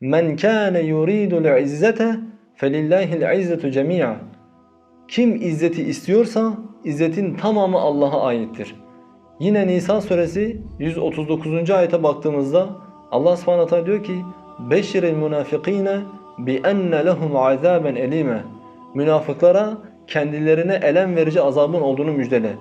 Men kâne yuridul izzete felillahil izzetu cemi'a. Kim izzeti istiyorsa izzetin tamamı Allah'a aittir. Yine Nisa suresi 139. ayete baktığımızda Allah subhanahu teala diyor ki Beşiril münafikine bi enne lehum azaben elime. Münafıklara kendilerine elem verici azabın olduğunu müjdele.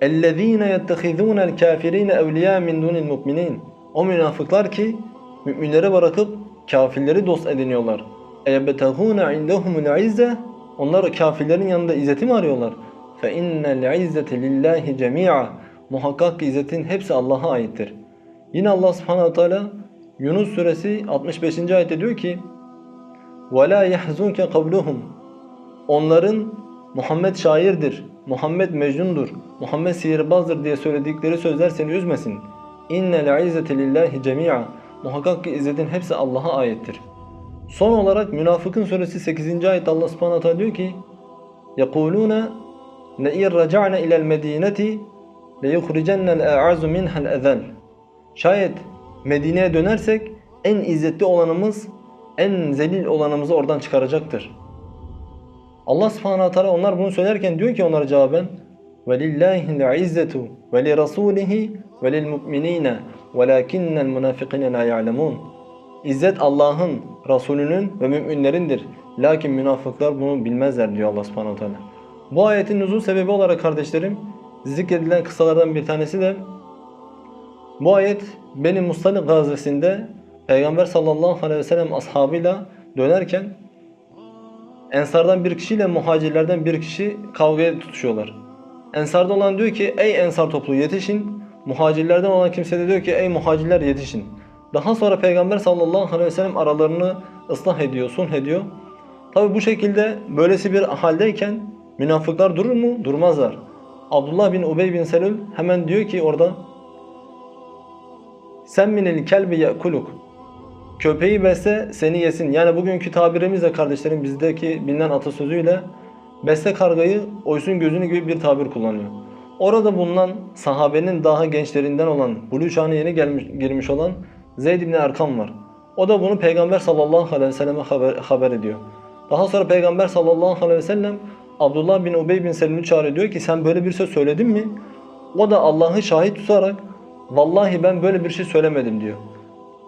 Ellezîne yettehizûnel kâfirîne evliyâ min dûnil mu'minîn. O münafıklar ki müminlere bırakıp kafirleri dost ediniyorlar. اَيَبْتَغُونَ عِنْدَهُمُ الْعِزَّةِ Onlar o kafirlerin yanında izzeti mi arıyorlar? فَاِنَّ الْعِزَّةِ لِلّٰهِ جَمِيعًا Muhakkak ki izzetin hepsi Allah'a aittir. Yine Allah subhanahu wa ta'ala Yunus suresi 65. ayette diyor ki وَلَا يَحْزُنْكَ قَوْلُهُمْ Onların Muhammed şairdir, Muhammed mecnundur, Muhammed sihirbazdır diye söyledikleri sözler seni üzmesin. İnnel izzete lillahi cemi'a. Muhakkak ki izzetin hepsi Allah'a aittir. Son olarak Münafıkın suresi 8. ayette Allah subhanahu teala diyor ki يَقُولُونَ لَاِنْ رَجَعْنَا اِلَى الْمَد۪ينَةِ لَيُخْرِجَنَّ الْاَعَزُ مِنْهَا الْاَذَلِ Şayet Medine'ye dönersek en izzetli olanımız, en zelil olanımızı oradan çıkaracaktır. Allah subhanahu teala onlar bunu söylerken diyor ki onlara cevaben وَلِلَّهِ الْعِزَّةُ وَلِرَسُولِهِ وَلِلْمُؤْمِنِينَ وَلَاكِنَّ الْمُنَافِقِينَ لَا يَعْلَمُونَ İzzet Allah'ın, Resulünün ve müminlerindir. Lakin münafıklar bunu bilmezler diyor Allah subhanahu teala. Bu ayetin nuzul sebebi olarak kardeşlerim zikredilen kısalardan bir tanesi de bu ayet benim Mustalik gazvesinde Peygamber sallallahu aleyhi ve sellem ashabıyla dönerken Ensardan bir kişiyle muhacirlerden bir kişi kavgaya tutuşuyorlar. Ensarda olan diyor ki ey ensar topluluğu yetişin. Muhacirlerden olan kimse de diyor ki ey muhacirler yetişin. Daha sonra Peygamber sallallahu aleyhi ve sellem aralarını ıslah ediyor, sulh ediyor. Tabi bu şekilde böylesi bir haldeyken münafıklar durur mu? Durmazlar. Abdullah bin Ubey bin Selül hemen diyor ki orada sen minel kelbi yekuluk Köpeği besle seni yesin. Yani bugünkü tabirimizle kardeşlerim bizdeki bilinen atasözüyle besle kargayı oysun gözünü gibi bir tabir kullanıyor. Orada bulunan sahabenin daha gençlerinden olan, Bulu çağına yeni gelmiş, girmiş olan Zeyd ibn Erkam var. O da bunu Peygamber sallallahu aleyhi ve selleme haber, haber ediyor. Daha sonra Peygamber sallallahu aleyhi ve sellem Abdullah bin Ubey bin Selim'i çağırıyor diyor ki sen böyle bir söz söyledin mi? O da Allah'ı şahit tutarak vallahi ben böyle bir şey söylemedim diyor.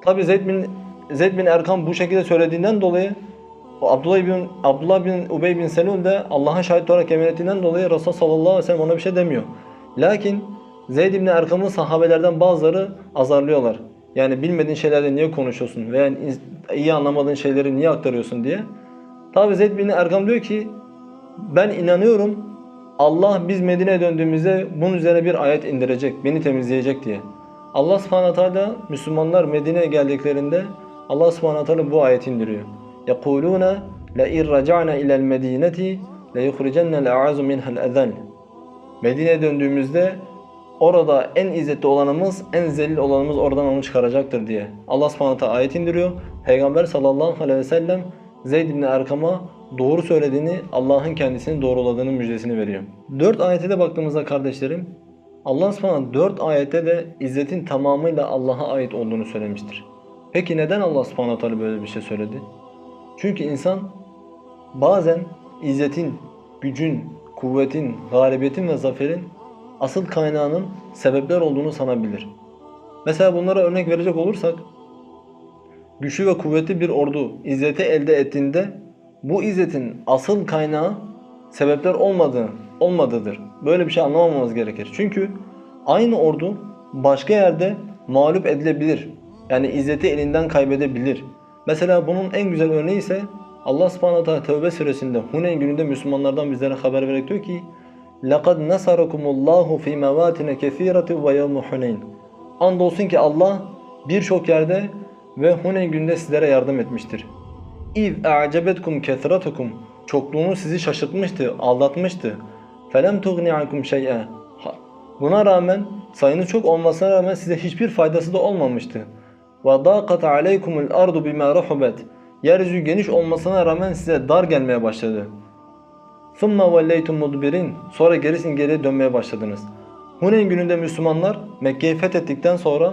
Tabi Zeyd bin Zeyd bin Erkam bu şekilde söylediğinden dolayı Abdullah bin Abdullah bin Ubey bin Selul de Allah'a şahit olarak yemin ettiğinden dolayı Resul sallallahu aleyhi ve sellem ona bir şey demiyor. Lakin Zeyd bin Erkam'ın sahabelerden bazıları azarlıyorlar. Yani bilmediğin şeylerde niye konuşuyorsun veya iyi anlamadığın şeyleri niye aktarıyorsun diye. Tabi Zeyd bin Erkam diyor ki ben inanıyorum Allah biz Medine'ye döndüğümüzde bunun üzerine bir ayet indirecek, beni temizleyecek diye. Allah subhanahu teala Müslümanlar Medine'ye geldiklerinde Allah subhanahu teala bu ayeti indiriyor. يَقُولُونَ لَاِنْ رَجَعْنَا اِلَى الْمَد۪ينَةِ لَيُخْرِجَنَّ الْاَعَازُ مِنْهَا الْاَذَلِ Medine'ye döndüğümüzde orada en izzetli olanımız, en zelil olanımız oradan onu çıkaracaktır diye. Allah subhanahu teala ayet indiriyor. Peygamber sallallahu aleyhi ve sellem Zeyd ibn Erkam'a doğru söylediğini, Allah'ın kendisini doğruladığını müjdesini veriyor. Dört ayete de baktığımızda kardeşlerim, Allah subhanahu dört ayette de izzetin tamamıyla Allah'a ait olduğunu söylemiştir. Peki neden Allah subhanahu teala böyle bir şey söyledi? Çünkü insan bazen izzetin, gücün, kuvvetin, galibiyetin ve zaferin asıl kaynağının sebepler olduğunu sanabilir. Mesela bunlara örnek verecek olursak, güçlü ve kuvvetli bir ordu izzeti elde ettiğinde bu izzetin asıl kaynağı sebepler olmadığı, olmadığıdır. Böyle bir şey anlamamamız gerekir. Çünkü aynı ordu başka yerde mağlup edilebilir. Yani izzeti elinden kaybedebilir. Mesela bunun en güzel örneği ise Allah subhanahu teala Tevbe suresinde Huneyn gününde Müslümanlardan bizlere haber vererek diyor ki لَقَدْ نَصَرَكُمُ اللّٰهُ فِي مَوَاتِنَ كَثِيرَةٍ وَيَوْمُ حُنَيْنٍ Andolsun ki Allah birçok yerde ve Huneyn gününde sizlere yardım etmiştir. اِذْ اَعْجَبَتْكُمْ كَثْرَتُكُمْ Çokluğunu sizi şaşırtmıştı, aldatmıştı. فَلَمْ تُغْنِ عَنْكُمْ شَيْئًا Buna rağmen, sayınız çok olmasına rağmen size hiçbir faydası da olmamıştı. Ve dâkat aleykumul ardu bima rahubet. Yeryüzü geniş olmasına rağmen size dar gelmeye başladı. Thumma velleytum mudbirin. Sonra gerisin geriye dönmeye başladınız. Huneyn gününde Müslümanlar Mekke'yi fethettikten sonra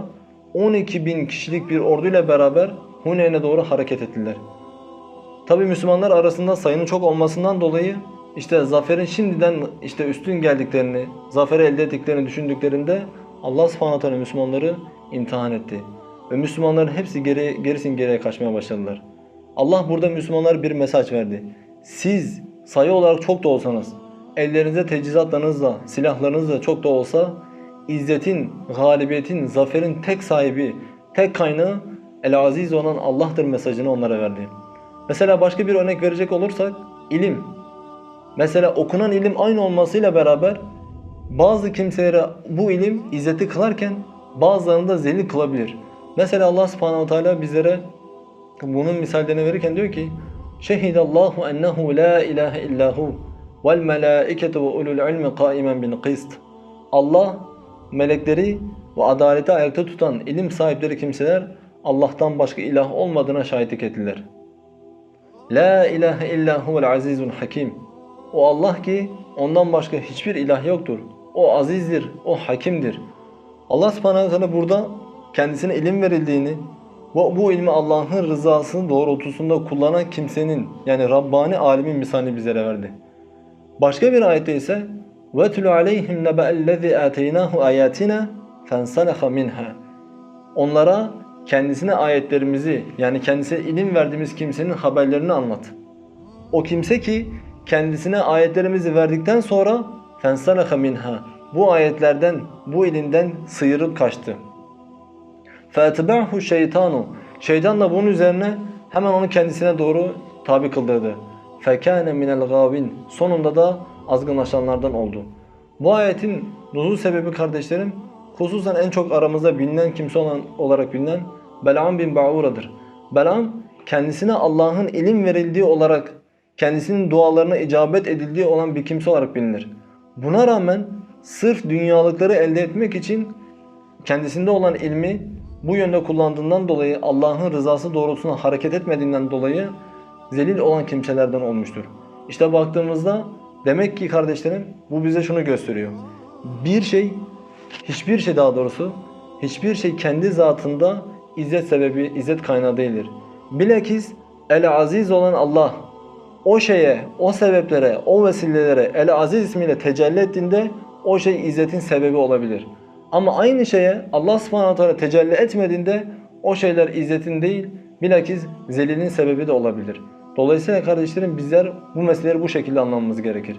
12 bin kişilik bir orduyla beraber Huneyn'e doğru hareket ettiler. Tabi Müslümanlar arasında sayının çok olmasından dolayı işte zaferin şimdiden işte üstün geldiklerini, zaferi elde ettiklerini düşündüklerinde Allah subhanahu Müslümanları imtihan etti. Ve Müslümanların hepsi geri, gerisin geriye kaçmaya başladılar. Allah burada Müslümanlara bir mesaj verdi. Siz sayı olarak çok da olsanız, ellerinize teçhizatlarınızla, silahlarınızla çok da olsa izzetin, galibiyetin, zaferin tek sahibi, tek kaynağı El-Aziz olan Allah'tır mesajını onlara verdi. Mesela başka bir örnek verecek olursak ilim. Mesela okunan ilim aynı olmasıyla beraber bazı kimselere bu ilim izzeti kılarken bazılarını da zelil kılabilir. Mesela Allah subhanahu teala bizlere bunun misallerini verirken diyor ki Şehidallahu ennehu la ilahe illahu vel melaiketu ve ulul ilmi kaimen bil kist. Allah melekleri ve adaleti ayakta tutan ilim sahipleri kimseler Allah'tan başka ilah olmadığına şahitlik ettiler. La ilahe illa huvel azizul hakim. O Allah ki ondan başka hiçbir ilah yoktur. O azizdir, o hakimdir. Allah subhanahu teala burada kendisine ilim verildiğini bu, bu ilmi Allah'ın rızasının doğrultusunda kullanan kimsenin yani Rabbani alimin misalini bizlere verdi. Başka bir ayette ise وَتُلُ عَلَيْهِمْ نَبَأَ الَّذِي آتَيْنَاهُ آيَاتِنَا فَانْسَلَخَ مِنْهَا Onlara kendisine ayetlerimizi yani kendisine ilim verdiğimiz kimsenin haberlerini anlat. O kimse ki kendisine ayetlerimizi verdikten sonra fensalaha minha bu ayetlerden bu ilimden sıyırıp kaçtı. فَاَتْبَعْهُ şeytanu Şeytan da bunun üzerine hemen onu kendisine doğru tabi kıldırdı. فَكَانَ مِنَ الْغَابِينَ Sonunda da azgınlaşanlardan oldu. Bu ayetin nuzul sebebi kardeşlerim hususen en çok aramızda bilinen kimse olan olarak bilinen Belam bin Ba'ura'dır. Belam kendisine Allah'ın ilim verildiği olarak kendisinin dualarına icabet edildiği olan bir kimse olarak bilinir. Buna rağmen sırf dünyalıkları elde etmek için kendisinde olan ilmi bu yönde kullandığından dolayı Allah'ın rızası doğrultusunda hareket etmediğinden dolayı zelil olan kimselerden olmuştur. İşte baktığımızda demek ki kardeşlerim bu bize şunu gösteriyor. Bir şey, hiçbir şey daha doğrusu, hiçbir şey kendi zatında izzet sebebi, izzet kaynağı değildir. Bilakis El-Aziz olan Allah o şeye, o sebeplere, o vesilelere El-Aziz ismiyle tecelli ettiğinde o şey izzetin sebebi olabilir. Ama aynı şeye Allah subhanahu teala tecelli etmediğinde o şeyler izzetin değil, bilakis zelilin sebebi de olabilir. Dolayısıyla kardeşlerim bizler bu meseleleri bu şekilde anlamamız gerekir.